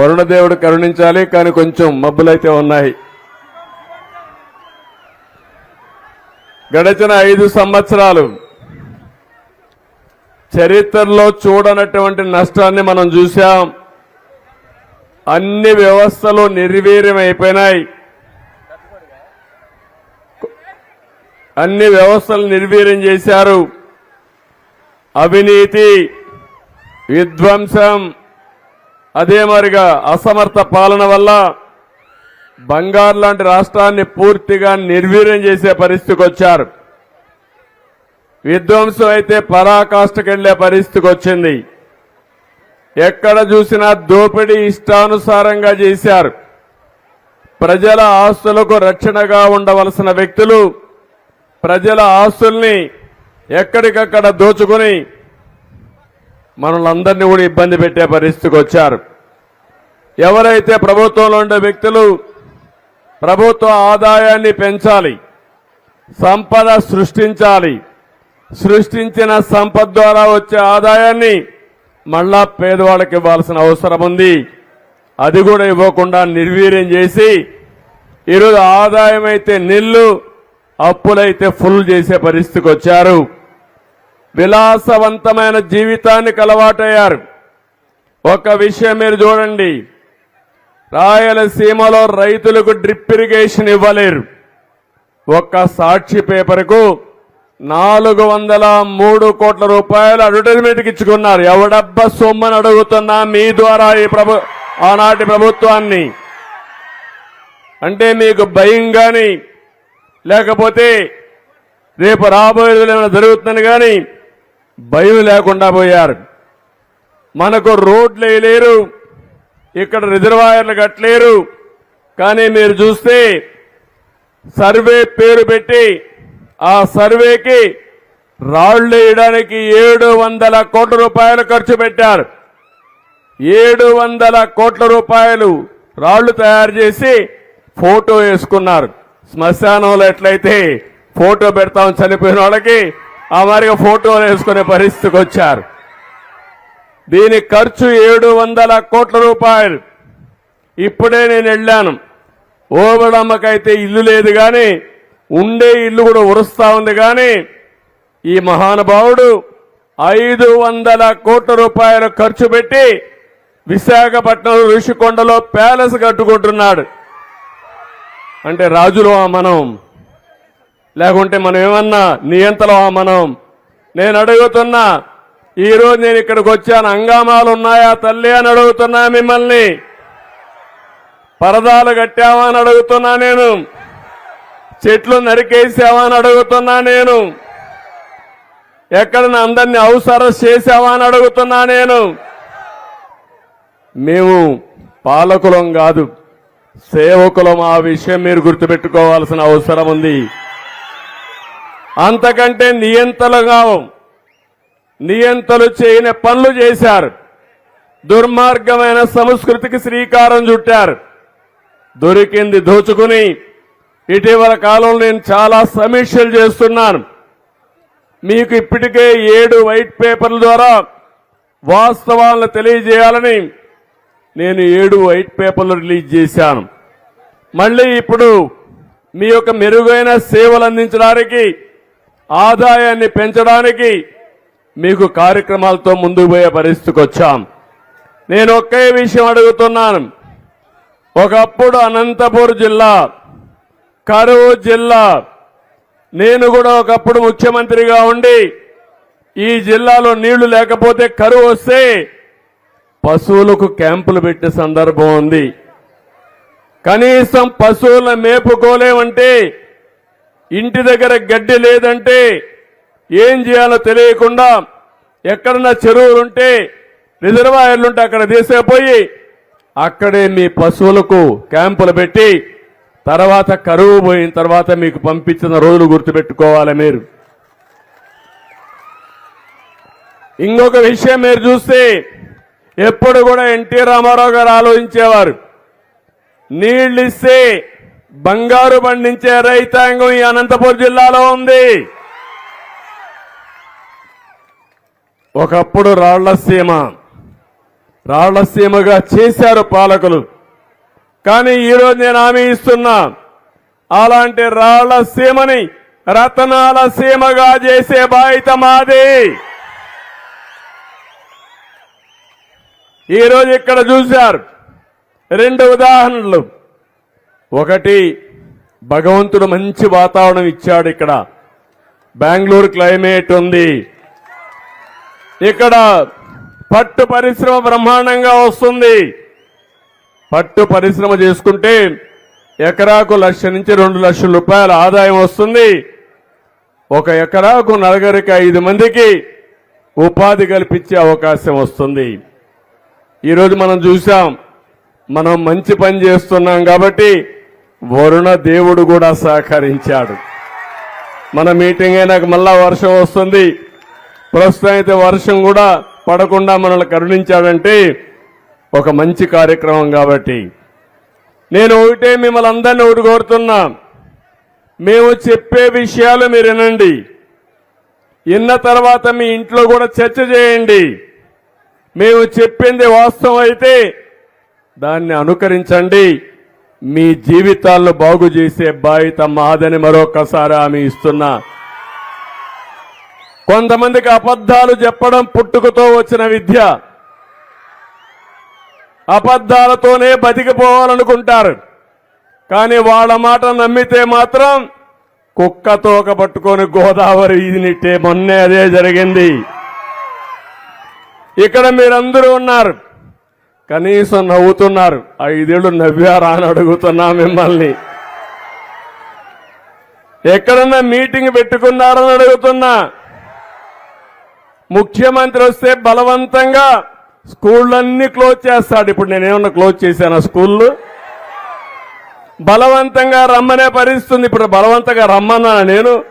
వరుణదేవుడు కరుణించాలి కానీ కొంచెం మబ్బులైతే ఉన్నాయి. గడిచిన ఐదు సంవత్సరాలు చరిత్రలో చూడనటువంటి నష్టాన్ని మనం చూశాం. అన్ని వ్యవస్థలు నిర్వీర్యం అయిపోయినాయి అన్ని వ్యవస్థలు నిర్వీర్యం చేశారు. అవినీతి విధ్వంసం అదే మరిగా అసమర్థ పాలన వల్ల బంగారు లాంటి రాష్ట్రాన్ని పూర్తిగా నిర్వీర్యం చేసే పరిస్థితికి వచ్చారు. విధ్వంసం అయితే పరాకాష్ఠకెళ్ళే పరిస్థితికి వచ్చింది. ఎక్కడ చూసినా దోపిడీ ఇష్టానుసారంగా చేశారు. ప్రజల ఆస్తులకు రక్షణగా ఉండవలసిన వ్యక్తులు ప్రజల ఆస్తుల్ని ఎక్కడికక్కడ దోచుకుని మనలందరినీ కూడా ఇబ్బంది పెట్టే పరిస్థితికి వచ్చారు. ఎవరైతే ప్రభుత్వంలో ఉండే వ్యక్తులు ప్రభుత్వ ఆదాయాన్ని పెంచాలి సంపద సృష్టించాలి సృష్టించిన సంపద ద్వారా వచ్చే ఆదాయాన్ని మళ్ళా పేదవాళ్ళకి ఇవ్వాల్సిన అవసరం ఉంది. అది కూడా ఇవ్వకుండా నిర్వీర్యం చేసి ఈరోజు ఆదాయం అయితే నిల్లు అప్పులైతే ఫుల్ చేసే పరిస్థితికి వచ్చారు. విలాసవంతమైన జీవితానికి అలవాటయ్యారు ఒక విషయం మీరు చూడండి. రాయలసీమలో రైతులకు డ్రిప్ ఇరిగేషన్ ఇవ్వలేరు. ఒక్క సాక్షి పేపర్కు నాలుగు వందల మూడు కోట్ల రూపాయలు అడ్వర్టైజ్మెంట్కి ఇచ్చుకున్నారు. ఎవడబ్బ సొమ్మని అడుగుతున్నా మీ ద్వారా ఈ ప్రభు ఆనాటి ప్రభుత్వాన్ని? అంటే మీకు భయం కానీ లేకపోతే రేపు రాబోయే ఏమైనా జరుగుతుందని కానీ భయం లేకుండా పోయారు. మనకు రోడ్లు వేయలేరు ఇక్కడ రిజర్వాయర్లు కట్టలేరు. కానీ మీరు చూస్తే సర్వే పేరు పెట్టి ఆ సర్వేకి రాళ్ళు వేయడానికి ఏడు వందల కోట్ల రూపాయలు ఖర్చు పెట్టారు. ఏడు వందల కోట్ల రూపాయలు రాళ్ళు తయారు చేసి ఫోటో వేసుకున్నారు. శ్మశానంలో ఎట్లయితే ఫోటో పెడతాం చనిపోయిన వాళ్ళకి ఆ మాదిరిగా ఫోటోలు వేసుకునే పరిస్థితికి వచ్చారు. దీని ఖర్చు ఏడు వందల కోట్ల రూపాయలు. ఇప్పుడే నేను వెళ్ళాను. ఓబడమ్మకైతే ఇల్లు లేదు కానీ ఉండే ఇల్లు కూడా ఉరుస్తా ఉంది కానీ ఈ మహానుభావుడు ఐదు వందల కోట్ల రూపాయలు ఖర్చు పెట్టి విశాఖపట్నం ఋషికొండలో ప్యాలెస్ కట్టుకుంటున్నాడు. అంటే రాజులు మనం. లేకుంటే మనం ఏమన్నా నియంతలో మనం? నేను అడుగుతున్నా ఈరోజు నేను ఇక్కడికి వచ్చాను హంగామాలు ఉన్నాయా తల్లి అని అడుగుతున్నా మిమ్మల్ని. పరదాలు కట్టావా అని అడుగుతున్నా నేను. చెట్లు నరికేసావా అని అడుగుతున్నా నేను. ఎక్కడ అందరినీ అవసరం చేసావా అని అడుగుతున్నా నేను. మేము పాలకులం కాదు సేవకులం. ఆ విషయం మీరు గుర్తుపెట్టుకోవాల్సిన అవసరం ఉంది. అంతకంటే నియంతలుగా నియంతలు చేయని పనులు చేశారు. దుర్మార్గమైన సంస్కృతికి శ్రీకారం చుట్టారు. దొరికింది దోచుకుని. ఇటీవల కాలంలో నేను చాలా సమీక్షలు చేస్తున్నాను. మీకు ఇప్పటికే ఏడు వైట్ పేపర్ల ద్వారా వాస్తవాలను తెలియజేయాలని నేను ఏడు వైట్ పేపర్లు రిలీజ్ చేశాను. మళ్ళీ ఇప్పుడు మీ యొక్క మెరుగైన సేవలు అందించడానికి ఆదాయాన్ని పెంచడానికి మీకు కార్యక్రమాలతో ముందుకు పోయే పరిస్థితికి వచ్చాం. నేను ఒకే విషయం అడుగుతున్నాను. ఒకప్పుడు అనంతపూర్ జిల్లా కరువు జిల్లా నేను కూడా ఒకప్పుడు ముఖ్యమంత్రిగా ఉండి ఈ జిల్లాలో నీళ్ళు లేకపోతే కరువు వస్తే పశువులకు క్యాంపులు పెట్టే సందర్భం ఉంది. కనీసం పశువులను మేపుకోలేమంటే ఇంటి దగ్గర గడ్డి లేదంటే ఏం చేయాలో తెలియకుండా ఎక్కడన్నా చెరువులుంటే రిజర్వాయర్లుంటే అక్కడ తీసేపోయి అక్కడే మీ పశువులకు క్యాంపులు పెట్టి తర్వాత కరువు పోయిన తర్వాత మీకు పంపించిన రోజులు గుర్తుపెట్టుకోవాలి మీరు. ఇంకొక విషయం మీరు చూస్తే ఎప్పుడు కూడా ఎన్టీ రామారావు గారు ఆలోచించేవారు. నీళ్ళు ఇస్తే బంగారు పండించే రైతాంగం ఈ అనంతపురం జిల్లాలో ఉంది. ఒకప్పుడు రాళ్ళసీమ రాళ్ళసీమగా చేశారు పాలకులు. కానీ ఈరోజు నేను హామీ ఇస్తున్నా అలాంటి రాళ్ళసీమని రతనాల సీమగా చేసే బాధ్యత మాది. ఈరోజు ఇక్కడ చూశారు. రెండు ఉదాహరణలు. ఒకటి భగవంతుడు మంచి వాతావరణం ఇచ్చాడు ఇక్కడ. బెంగళూరు క్లైమేట్ ఉంది. ఇక్కడ పట్టు పరిశ్రమ బ్రహ్మాండంగా వస్తుంది. పట్టు పరిశ్రమ చేసుకుంటే ఎకరాకు లక్ష నుంచి రెండు లక్షల రూపాయల ఆదాయం వస్తుంది. ఒక ఎకరాకు నలుగురికి ఐదు మందికి ఉపాధి కల్పించే అవకాశం వస్తుంది. ఈరోజు మనం చూసాం మనం మంచి పని చేస్తున్నాం కాబట్టి వరుణ దేవుడు కూడా సహకరించాడు. మన మీటింగ్ అయినాక మళ్ళా వర్షం వస్తుంది. ప్రస్తుతం అయితే వర్షం కూడా పడకుండా మనల్ని కరుణించాడంటే ఒక మంచి కార్యక్రమం కాబట్టి. నేను ఒకటే మిమ్మల్ని అందరినీ ఒకటి కోరుతున్నా మేము చెప్పే విషయాలు మీరు వినండి. విన్న తర్వాత మీ ఇంట్లో కూడా చర్చ చేయండి. మేము చెప్పింది వాస్తవం అయితే దాన్ని అనుకరించండి. మీ జీవితాలను బాగు చేసే బాధ్యత మాదని మరొకసారి ఆమె ఇస్తున్నా. కొంతమందికి అబద్ధాలు చెప్పడం పుట్టుకతో వచ్చిన విద్య. అబద్ధాలతోనే బతికిపోవాలనుకుంటారు కానీ వాళ్ళ మాట నమ్మితే మాత్రం కుక్క తోక పట్టుకొని గోదావరి ఈదినిట్టే మొన్నే అదే జరిగింది. ఇక్కడ మీరందరూ ఉన్నారు. కనీసం నవ్వుతున్నారు. ఐదేళ్ళు నవ్వారా అని అడుగుతున్నా మిమ్మల్ని. ఎక్కడన్నా మీటింగ్ పెట్టుకున్నారని అడుగుతున్నా. ముఖ్యమంత్రి వస్తే బలవంతంగా స్కూళ్ళన్నీ క్లోజ్ చేస్తాడు. ఇప్పుడు నేనేమన్నా క్లోజ్ చేశాను స్కూళ్ళు? బలవంతంగా రమ్మనే పరిస్థితుంది. ఇప్పుడు బలవంతంగా రమ్మన్నాను నేను.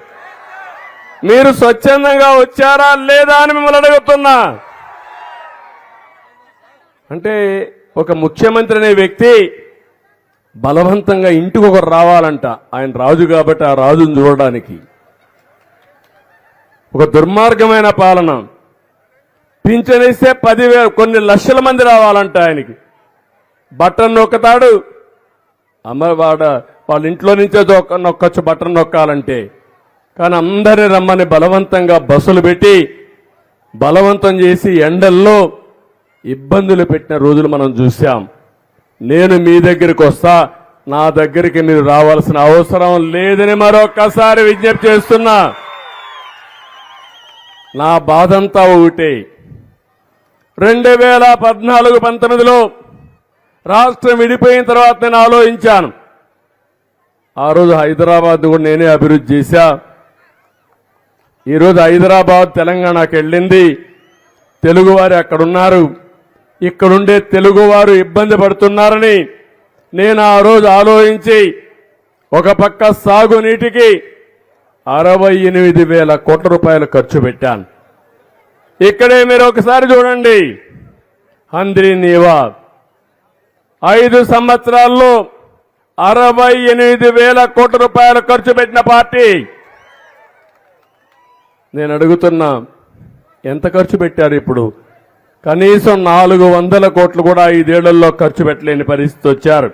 మీరు స్వచ్ఛందంగా వచ్చారా లేదా అని మిమ్మల్ని అడుగుతున్నా. అంటే ఒక ముఖ్యమంత్రి అనే వ్యక్తి బలవంతంగా ఇంటికి ఒకరు రావాలంట. ఆయన రాజు కాబట్టి ఆ రాజును చూడడానికి. ఒక దుర్మార్గమైన పాలన. పింఛనిస్తే పదివేలు కొన్ని లక్షల మంది రావాలంట ఆయనకి. బట్టన్ నొక్కతాడు. అమ్మవాడ వాళ్ళ ఇంట్లో నుంచే నొక్కొచ్చు బట్టన్ నొక్కాలంటే. కానీ అందరిని రమ్మని బలవంతంగా బస్సులు పెట్టి బలవంతం చేసి ఎండల్లో ఇబ్బందులు పెట్టిన రోజులు మనం చూశాం. నేను మీ దగ్గరికి వస్తా నా దగ్గరికి మీరు రావాల్సిన అవసరం లేదని మరొక్కసారి విజ్ఞప్తి చేస్తున్నా. నా బాధంతా ఒకటే రెండు వేల పద్నాలుగు పంతొమ్మిదిలో రాష్ట్రం విడిపోయిన తర్వాత నేను ఆలోచించాను. ఆ రోజు హైదరాబాద్ కూడా నేనే అభివృద్ధి చేశా. ఈరోజు హైదరాబాద్ తెలంగాణకు వెళ్ళింది. తెలుగువారు అక్కడున్నారు. ఇక్కడుండే తెలుగువారు ఇబ్బంది పడుతున్నారని నేను ఆ రోజు ఆలోచించి ఒక పక్క సాగునీటికి అరవై ఎనిమిది వేల కోట్ల రూపాయలు ఖర్చు పెట్టాను. ఇక్కడే మీరు ఒకసారి చూడండి. హంద్రి నీవా ఐదు సంవత్సరాల్లో అరవై ఎనిమిది వేల కోట్ల రూపాయలు ఖర్చు పెట్టిన పార్టీ. నేను అడుగుతున్నా ఎంత ఖర్చు పెట్టారు ఇప్పుడు? కనీసం నాలుగు వందల కోట్లు కూడా ఐదేళ్ళలో ఖర్చు పెట్టలేని పరిస్థితి వచ్చారు.